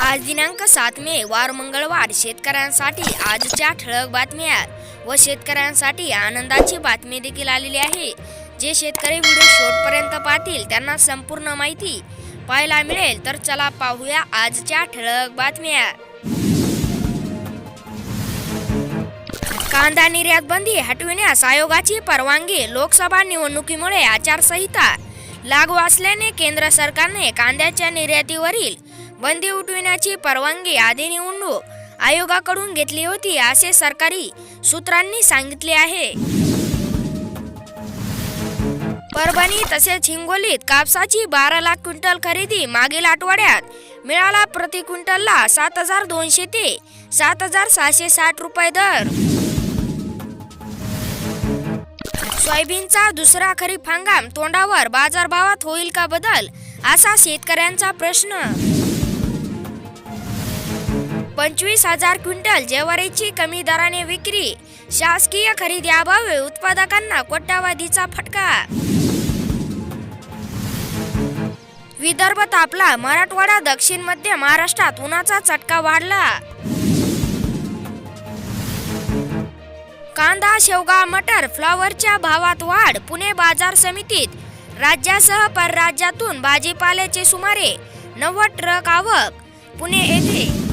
आज दिनांक सात मे वार मंगळवार. शेतकऱ्यांसाठी आजच्या ठळक बातम्या. व शेतकऱ्यांसाठी आनंदाची बातमी देखील आलेली आहे. जे शेतकरी व्हिडिओ शेवटपर्यंत पाहतील त्यांना संपूर्ण माहिती पाहायला मिळेल. तर चला पाहूया आजच्या ठळक बातम्या. कांदा निर्यात बंदी हटविण्यास आयोगाची परवानगी लोकसभा निवडणुकीमुळे आचारसंहिता लागू असल्याने केंद्र सरकारने कांद्याच्या निर्यातीवरील बंदी उठविण्याची परवानगी आधी निवडणूक आयोगाकडून घेतली होती असे सरकारी सूत्रांनी सांगितले आहे. परभणी तसेच हिंगोलीत कापसाची बारा लाख क्विंटल खरेदी मागील आठवड्यात. मिळाला प्रति क्विंटलला सात हजार दोनशे ते सात हजार सहाशे साठ रुपये दर. सोयाबीनचा दुसरा खरीप हंगाम तोंडावर बाजारभावात होईल का बदल असा शेतकऱ्यांचा प्रश्न. पंचवीस हजार क्विंटल ज्वारीची कमी दराने विक्री. शासकीय खरेदी अभावी उत्पादकांना कोट्यावधीचा फटका. विदर्भ तापला मराठवाडा दक्षिण मध्य महाराष्ट्रात उन्हाचा चटका वाढला. कांदा शेवगा मटर फ्लॉवरच्या भावात वाढ पुणे बाजार समितीत. राज्यासह परराज्यातून भाजीपाल्याचे सुमारे नव्वद ट्रक आवक. पुणे येथे